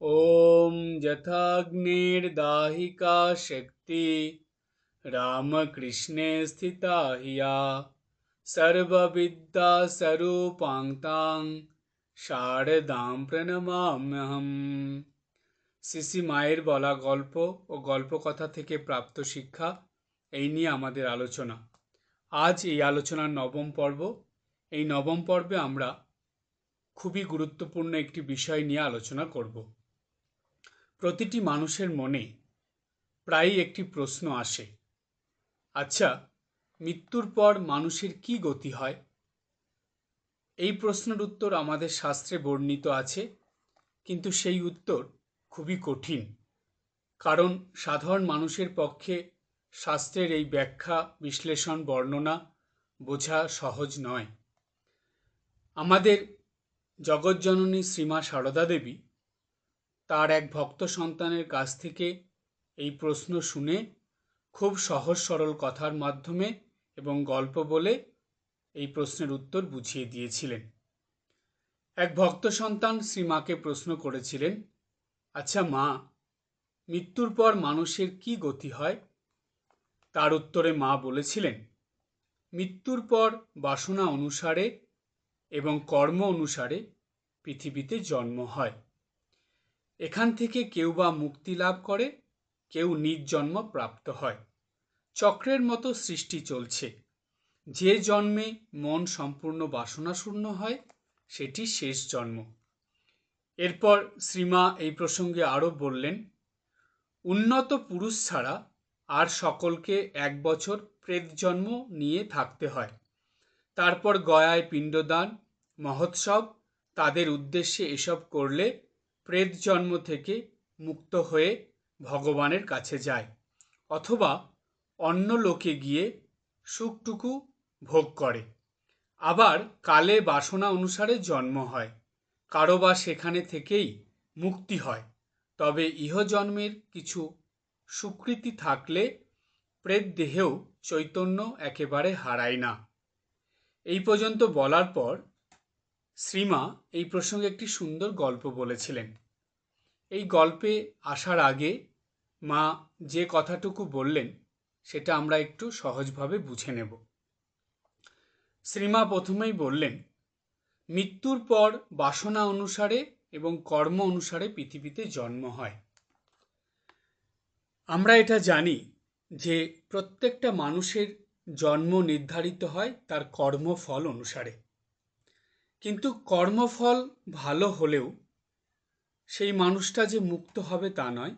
ॐ यथाग्निर्दाहिका शक्ति रामकृष्णे स्थिता हिया सर्वविद्या स्वरूपान्तां শারদাম প্রণমাম্যহম সিসি মায়ের বলা গল্প ও গল্পকথা থেকে প্রাপ্ত শিক্ষা এই নিয়ে আমাদের আলোচনা আজ এই আলোচনার নবম পর্ব এই নবম পর্বে আমরা খুবই গুরুত্বপূর্ণ একটি বিষয় নিয়ে আলোচনা করব প্রতিটি মানুষের মনে প্রায়ই একটি প্রশ্ন আসে। আচ্ছা মৃত্যুর পর মানুষের কি গতি হয়? এই প্রশ্নের উত্তর আমাদের শাস্ত্রে বর্ণিত আছে, কিন্তু সেই উত্তর খুবই কঠিন। কারণ সাধারণ মানুষের পক্ষে শাস্ত্রের এই ব্যাখ্যা, বিশ্লেষণ, বর্ণনা বোঝা সহজ নয়। আমাদের জগৎজননী শ্রীমা সারদা দেবী তার এক ভক্ত সন্তানের কাছ থেকে এই প্রশ্ন শুনে খুব সহজ সরল কথার মাধ্যমে এবং গল্প বলে এই প্রশ্নের উত্তর বুঝিয়ে দিয়েছিলেন। এক ভক্ত সন্তান শ্রীমাকে প্রশ্ন করেছিলেন আচ্ছা মা, মৃত্যুর পর মানুষের কি গতি হয়? তার উত্তরে মা বলেছিলেন, মৃত্যুর পর বাসনা অনুসারে এবং কর্ম অনুসারে পৃথিবীতে জন্ম হয়। এখান থেকে কেউ বা মুক্তি লাভ করে, কেউ নিজ জন্ম প্রাপ্ত হয়। চক্রের মতো সৃষ্টি চলছে। যে জন্মে মন সম্পূর্ণ বাসনাশূন্য হয়, সেটি শেষ জন্ম। এরপর শ্রীমা এই প্রসঙ্গে আরও বললেন, উন্নত পুরুষ ছাড়া আর সকলকে এক বছর প্রেত জন্ম নিয়ে থাকতে হয়। তারপর গয়ায় পিণ্ডদান, মহোৎসব, তাদের উদ্দেশ্যে এসব করলে প্রেত জন্ম থেকে মুক্ত হয়ে ভগবানের কাছে যায়, অথবা অন্য লোকে গিয়ে সুখটুকু ভোগ করে। আবার কালে বাসনা অনুসারে জন্ম হয়, কারও বা সেখানে থেকেই মুক্তি হয়। তবে ইহজন্মের কিছু সুকৃতি থাকলে প্রেত দেহেও চৈতন্য একেবারে হারায় না। এই পর্যন্ত বলার পর শ্রীমা এই প্রসঙ্গে একটি সুন্দর গল্প বলেছিলেন। এই গল্পে আসার আগে মা যে কথাটুকু বললেন, সেটা আমরা একটু সহজভাবে বুঝে নেব। শ্রীমা প্রথমেই বললেন, মৃত্যুর পর বাসনা অনুসারে এবং কর্ম অনুসারে পৃথিবীতে জন্ম হয়। আমরা এটা জানি যে প্রত্যেকটা মানুষের জন্ম নির্ধারিত হয় তার কর্মফল অনুসারে। কিন্তু কর্মফল ভালো হলেও সেই মানুষটা যে মুক্ত হবে তা নয়।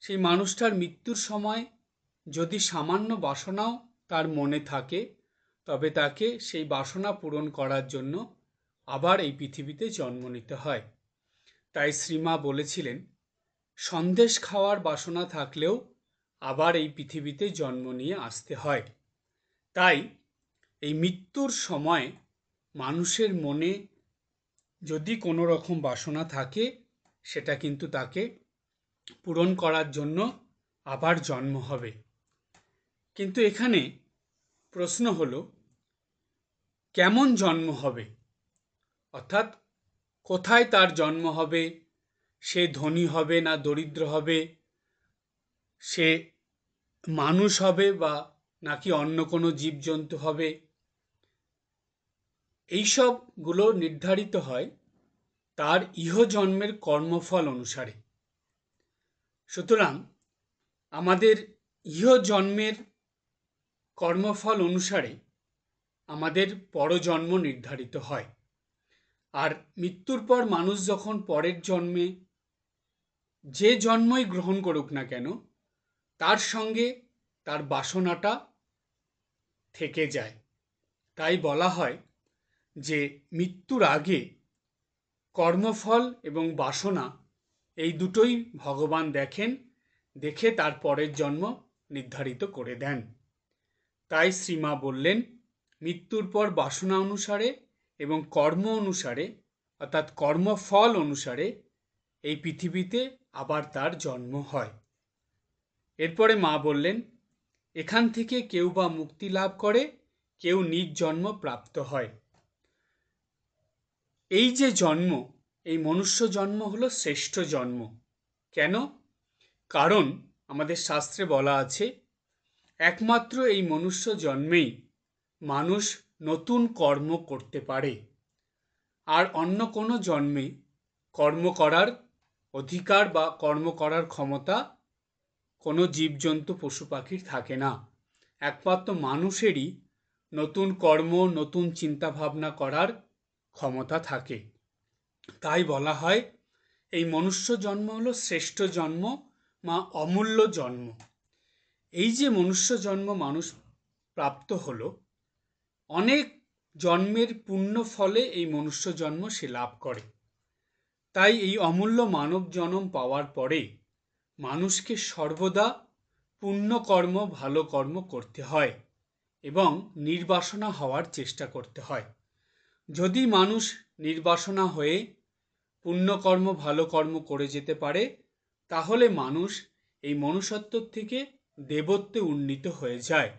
সেই মানুষটার মৃত্যুর সময় যদি সামান্য বাসনাও তার মনে থাকে, তবে তাকে সেই বাসনা পূরণ করার জন্য আবার এই পৃথিবীতে জন্ম নিতে হয়। তাই শ্রীমা বলেছিলেন, সন্দেশ খাওয়ার বাসনা থাকলেও আবার এই পৃথিবীতে জন্ম নিয়ে আসতে হয়। তাই এই মৃত্যুর সময় মানুষের মনে যদি কোনো রকম বাসনা থাকে, সেটা কিন্তু তাকে পূরণ করার জন্য আবার জন্ম হবে। কিন্তু এখানে প্রশ্ন হলো, কেমন জন্ম হবে? অর্থাৎ কোথায় তার জন্ম হবে? সে ধনী হবে না দরিদ্র হবে? সে মানুষ হবে বা নাকি অন্য কোনো জীবজন্তু হবে? এইসবগুলো নির্ধারিত হয় তার ইহজন্মের কর্মফল অনুসারে। সুতরাং আমাদের ইহজন্মের কর্মফল অনুসারে আমাদের পরজন্ম নির্ধারিত হয়। আর মৃত্যুর পর মানুষ যখন পরের জন্মে যে জন্মই গ্রহণ করুক না কেন, তার সঙ্গে তার বাসনাটা থেকে যায়। তাই বলা হয় যে মৃত্যুর আগে কর্মফল এবং বাসনা এই দুটোই ভগবান দেখেন, দেখে তার পরের জন্ম নির্ধারিত করে দেন। তাই শ্রীমা বললেন, মৃত্যুর পর বাসনা অনুসারে এবং কর্ম অনুসারে, অর্থাৎ কর্মফল অনুসারে এই পৃথিবীতে আবার তার জন্ম হয়। এরপরে মা বললেন, এখান থেকে কেউ বা মুক্তি লাভ করে, কেউ নিজ জন্ম প্রাপ্ত হয়। এই যে জন্ম, এই মনুষ্য জন্ম হলো শ্রেষ্ঠ জন্ম। কেন? কারণ আমাদের শাস্ত্রে বলা আছে, একমাত্র এই মনুষ্য জন্মেই মানুষ নতুন কর্ম করতে পারে। আর অন্য কোনো জন্মে কর্ম করার অধিকার বা কর্ম করার ক্ষমতা কোনো জীবজন্তু, পশু পাখির থাকে না। একমাত্র মানুষেরই নতুন কর্ম, নতুন চিন্তাভাবনা করার ক্ষমতা থাকে। তাই বলা হয়, এই মনুষ্য জন্ম হলো শ্রেষ্ঠ জন্ম, মা অমূল্য জন্ম। এই যে মনুষ্য জন্ম মানুষ প্রাপ্ত হলো, অনেক জন্মের পুণ্য ফলে এই মনুষ্য জন্ম সে লাভ করে। তাই এই অমূল্য মানব জন্ম পাওয়ার পরে মানুষকে সর্বদা পুণ্যকর্ম ভালো কর্ম করতে হয় এবং নির্বাসনা হওয়ার চেষ্টা করতে হয়। যদি মানুষ নির্বাসনা হয়ে পুণ্যকর্ম, ভালো কর্ম করে যেতে পারে, তাহলে মানুষ এই মনুষ্যত্ব থেকে দেবত্বে উন্নীত হয়ে যায়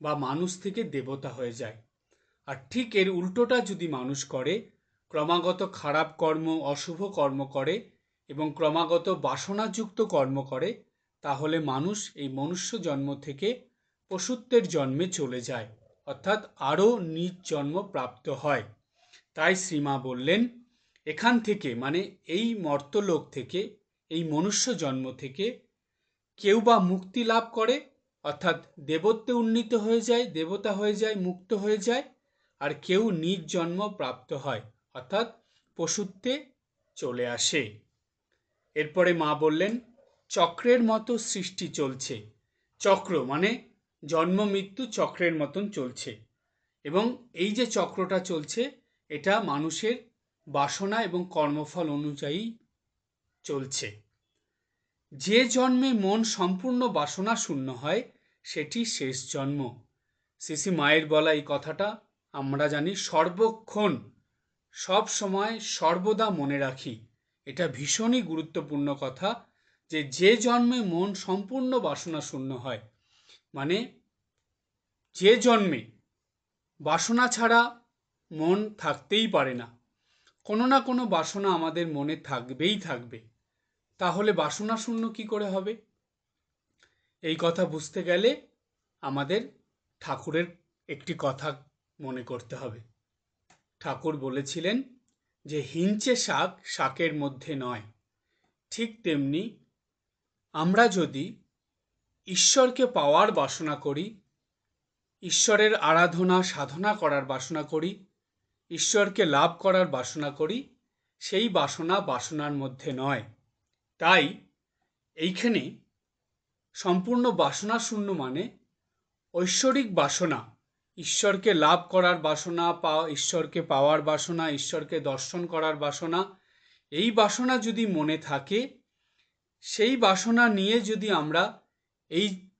বা মানুষ থেকে দেবতা হয়ে যায়। আর ঠিক এর উল্টোটা যদি মানুষ করে, ক্রমাগত খারাপ কর্ম, অশুভ কর্ম করে এবং ক্রমাগত বাসনাযুক্ত কর্ম করে, তাহলে মানুষ এই মনুষ্য জন্ম থেকে পশুত্বের জন্মে চলে যায়। অর্থাৎ আরও নিজ জন্ম প্রাপ্ত হয়। তাই শ্রীমা বললেন, এখান থেকে মানে এই মর্তলোক থেকে, এই মনুষ্য জন্ম থেকে কেউ বা মুক্তি লাভ করে, অর্থাৎ দেবত্বে উন্নীত হয়ে যায়, দেবতা হয়ে যায়, মুক্ত হয়ে যায়, আর কেউ নিজ জন্ম প্রাপ্ত হয়, অর্থাৎ পশুত্বে চলে আসে। এরপরে মা বললেন, চক্রের মতো সৃষ্টি চলছে। চক্র মানে জন্ম মৃত্যু চক্রের মতন চলছে। এবং এই যে চক্রটা চলছে, এটা মানুষের বাসনা এবং কর্মফল অনুযায়ী চলছে। যে জন্মে মন সম্পূর্ণ বাসনা শূন্য হয়, সেটি শেষ জন্ম। শ্রী মায়ের বলা এই কথাটা আমরা জানি, সর্বক্ষণ, সব সময় সর্বদা মনে রাখি। এটা ভীষণই গুরুত্বপূর্ণ কথা যে যে জন্মে মন সম্পূর্ণ বাসনা শূন্য হয় মানে যে জন্মে বাসনা ছাড়া মন থাকতেই পারে না, কোনো না কোনো বাসনা আমাদের মনে থাকবেই থাকবে। তাহলে বাসনা শূন্য কি করে হবে? এই কথা বুঝতে গেলে আমাদের ঠাকুরের একটি কথা মনে করতে হবে। ঠাকুর বলেছিলেন যে, হিঞ্চে শাক শাকের মধ্যে নয়। ঠিক তেমনি আমরা যদি ঈশ্বরকে পাওয়ার বাসনা করি, ঈশ্বরের আরাধনা, সাধনা করার বাসনা করি, ঈশ্বরকে লাভ করার বাসনা করি, সেই বাসনা বাসনার মধ্যে নয়। তাই এইখানে সম্পূর্ণ বাসনা শূন্য মানে ঐশ্বরিক বাসনা, ঈশ্বরকে লাভ করার বাসনা পাওয়া ঈশ্বরকে পাওয়ার বাসনা, ঈশ্বরকে দর্শন করার বাসনা, এই বাসনা যদি মনে থাকে, সেই বাসনা নিয়ে যদি আমরা এই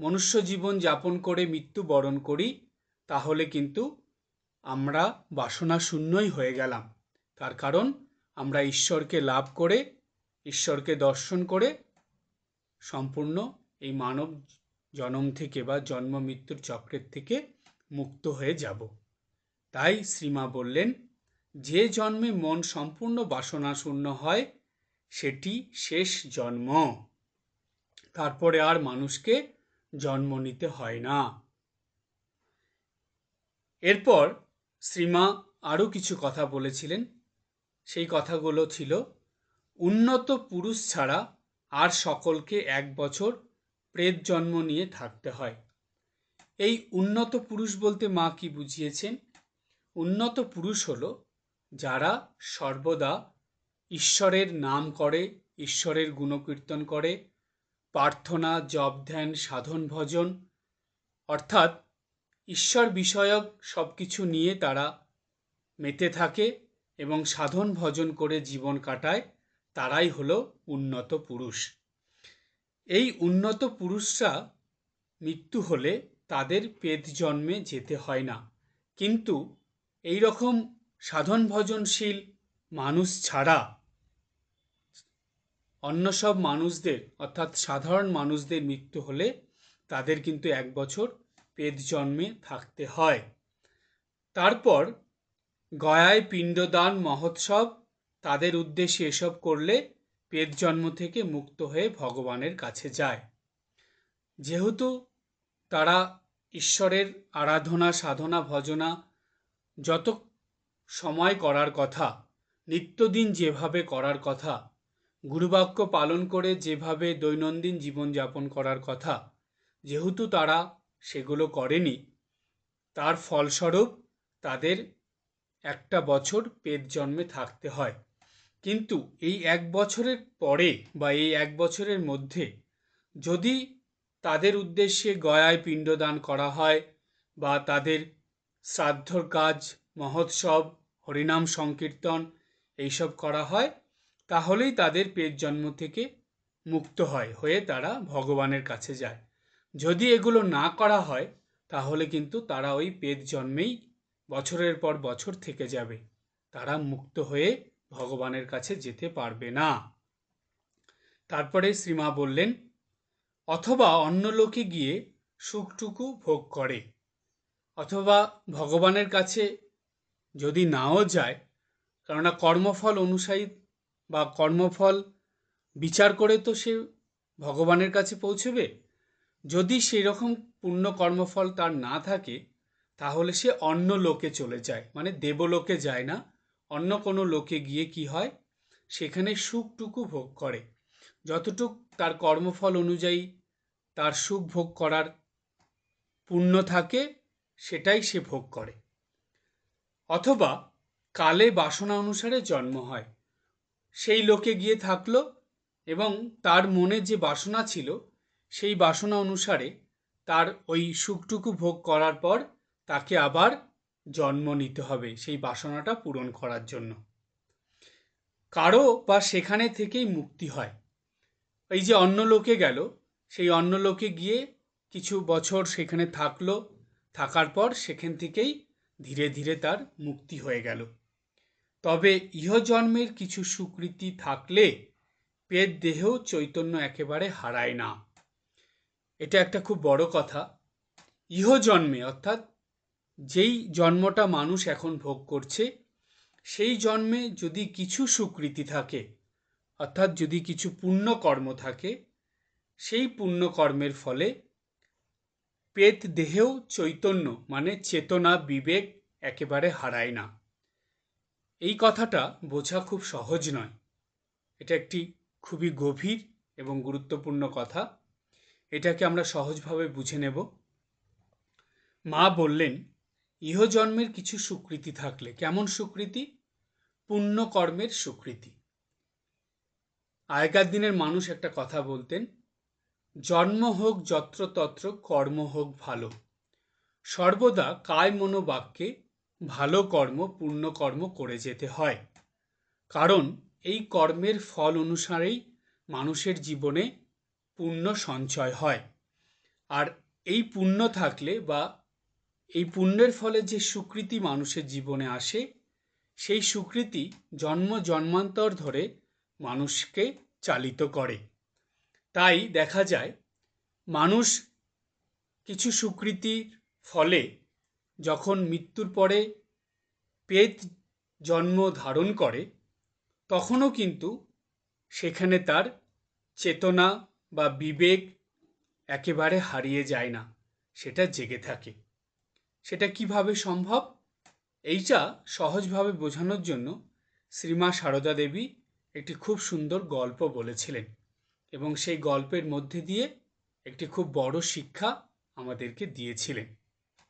মনুষ্য জীবন যাপন করে মৃত্যু বরণ করি, তাহলে কিন্তু আমরা বাসনা শূন্যই হয়ে গেলাম। তার কারণ, আমরা ঈশ্বরকে লাভ করে, ঈশ্বরকে দর্শন করে সম্পূর্ণ এই মানব জন্ম থেকে বা জন্ম মৃত্যুর চক্রের থেকে মুক্ত হয়ে যাব। তাই শ্রীমা বললেন, যে জন্মে মন সম্পূর্ণ বাসনা শূন্য হয়, সেটি শেষ জন্ম। তারপরে আর মানুষকে জন্ম নিতে হয় না। এরপর শ্রীমা আরও কিছু কথা বলেছিলেন। সেই কথাগুলো ছিল, উন্নত পুরুষ ছাড়া আর সকলকে এক বছর প্রেত জন্ম নিয়ে থাকতে হয়। এই উন্নত পুরুষ বলতে মা কি বুঝিয়েছেন? উন্নত পুরুষ হল যারা সর্বদা ঈশ্বরের নাম করে, ঈশ্বরের গুণকীর্তন করে প্রার্থনা, জপ ধ্যান, সাধন, ভজন, অর্থাৎ ঈশ্বর বিষয়ক সব কিছু নিয়ে তারা মেতে থাকে এবং সাধন, ভজন করে জীবন কাটায়, তারাই হলো উন্নত পুরুষ। এই উন্নত পুরুষরা মৃত্যু হলে তাদের পেদ জন্মে যেতে হয় না। কিন্তু এই রকম সাধন, ভজনশীল মানুষ ছাড়া অন্য সব মানুষদের, অর্থাৎ সাধারণ মানুষদের মৃত্যু হলে তাদের কিন্তু এক বছর পেদ জন্মে থাকতে হয়। তারপর গয়ায় পিণ্ডদান মহোৎসব, তাদের উদ্দেশ্যে এসব করলে পেট জন্ম থেকে মুক্ত হয়ে ভগবানের কাছে যায়। যেহেতু তারা ঈশ্বরের আরাধনা, সাধনা, ভজনা যত সময় করার কথা, নিত্যদিন যেভাবে করার কথা গুরুবাক্য পালন করে যেভাবে দৈনন্দিন জীবনযাপন করার কথা, যেহেতু তারা সেগুলো করেনি, তার ফলস্বরূপ তাদের একটা বছর পেট জন্মে থাকতে হয়। কিন্তু এই এক বছরের পরে বা এই এক বছরের মধ্যে যদি তাদের উদ্দেশ্যে গয়ায় পিণ্ডদান করা হয় বা তাদের শ্রাদ্ধর কাজ, মহোৎসব, হরিনাম সংকীর্তন এইসব করা হয় তাহলেই তাদের পেট জন্ম থেকে মুক্ত হয়, হয়ে তারা ভগবানের কাছে যায়। যদি এগুলো না করা হয়, তাহলে কিন্তু তারা ওই পেট জন্মেই বছরের পর বছর থেকে যাবে। তারা মুক্ত হয়ে ভগবানের কাছে যেতে পারবে না। তারপরে শ্রীমা বললেন, অথবা অন্য লোকে গিয়ে সুখটুকু ভোগ করে, অথবা ভগবানের কাছে যদি নাও যায়, কেননা কর্মফল অনুসারী বা কর্মফল বিচার করে তো সে ভগবানের কাছে পৌঁছবে? যদি সেই রকম পুণ্য কর্মফল তার না থাকে, তাহলে সে অন্য লোকে চলে যায়। মানে দেবলোকে যায় না। অন্য কোনো লোকে গিয়ে কি হয়? সেখানে সুখটুকু ভোগ করে। যতটুক তার কর্মফল অনুযায়ী তার সুখ ভোগ করার পুণ্য থাকে, সেটাই সে ভোগ করে। অথবা কালে বাসনা অনুসারে জন্ম হয়। সেই লোকে গিয়ে থাকল এবং তার মনে যে বাসনা ছিল, সেই বাসনা অনুসারে তার ওই সুখটুকু ভোগ করার পর তাকে আবার জন্ম নিতে হবে সেই বাসনাটা পূরণ করার জন্য। কারও বা সেখানে থেকেই মুক্তি হয়। এই যে অন্য লোকে গেল, সেই অন্য লোকে গিয়ে কিছু বছর সেখানে থাকল, থাকার পর সেখান থেকেই ধীরে ধীরে তার মুক্তি হয়ে গেল। তবে ইহজন্মের কিছু সুকৃতি থাকলে পেট দেহেও চৈতন্য একেবারে হারায় না। এটা একটা খুব বড় কথা। ইহজন্মে, অর্থাৎ যেই জন্মটা মানুষ এখন ভোগ করছে, সেই জন্মে যদি কিছু সুকৃতি থাকে, অর্থাৎ যদি কিছু পুণ্য কর্ম থাকে, সেই পুণ্যকর্মের ফলে পেট দেহেও চৈতন্য মানে চেতনা, বিবেক একেবারে হারায় না। এই কথাটা বোঝা খুব সহজ নয়। এটা একটি খুবই গভীর এবং গুরুত্বপূর্ণ কথা। এটাকে আমরা সহজভাবে বুঝে নেব। মা বললেন, ইহজন্মের কিছু সুকৃতি থাকলে কেমন সুকৃতি? পুণ্যকর্মের সুকৃতি। আগেকার দিনের মানুষ একটা কথা বলতেন, জন্ম হোক যত্রতত্র, কর্ম হোক ভালো। সর্বদা কায় মনোবাক্যে ভালো কর্ম পুণ্যকর্ম করে যেতে হয়। কারণ এই কর্মের ফল অনুসারেই মানুষের জীবনে পুণ্য সঞ্চয় হয়। আর এই পুণ্য থাকলে বা এই পুণ্যের ফলে যে সুকৃতি মানুষের জীবনে আসে, সেই সুকৃতি জন্ম জন্মান্তর ধরে মানুষকে চালিত করে। তাই দেখা যায়, মানুষ কিছু সুকৃতির ফলে যখন মৃত্যুর পরে পেট জন্ম ধারণ করে, তখনও কিন্তু সেখানে তার চেতনা বা বিবেক একেবারে হারিয়ে যায় না, সেটা জেগে থাকে। সেটা কীভাবে সম্ভব? এইটা সহজভাবে বোঝানোর জন্য শ্রীমা সারদা দেবী একটি খুব সুন্দর গল্প বলেছিলেন এবং সেই গল্পের মধ্যে দিয়ে একটি খুব বড় শিক্ষা আমাদেরকে দিয়েছিলেন।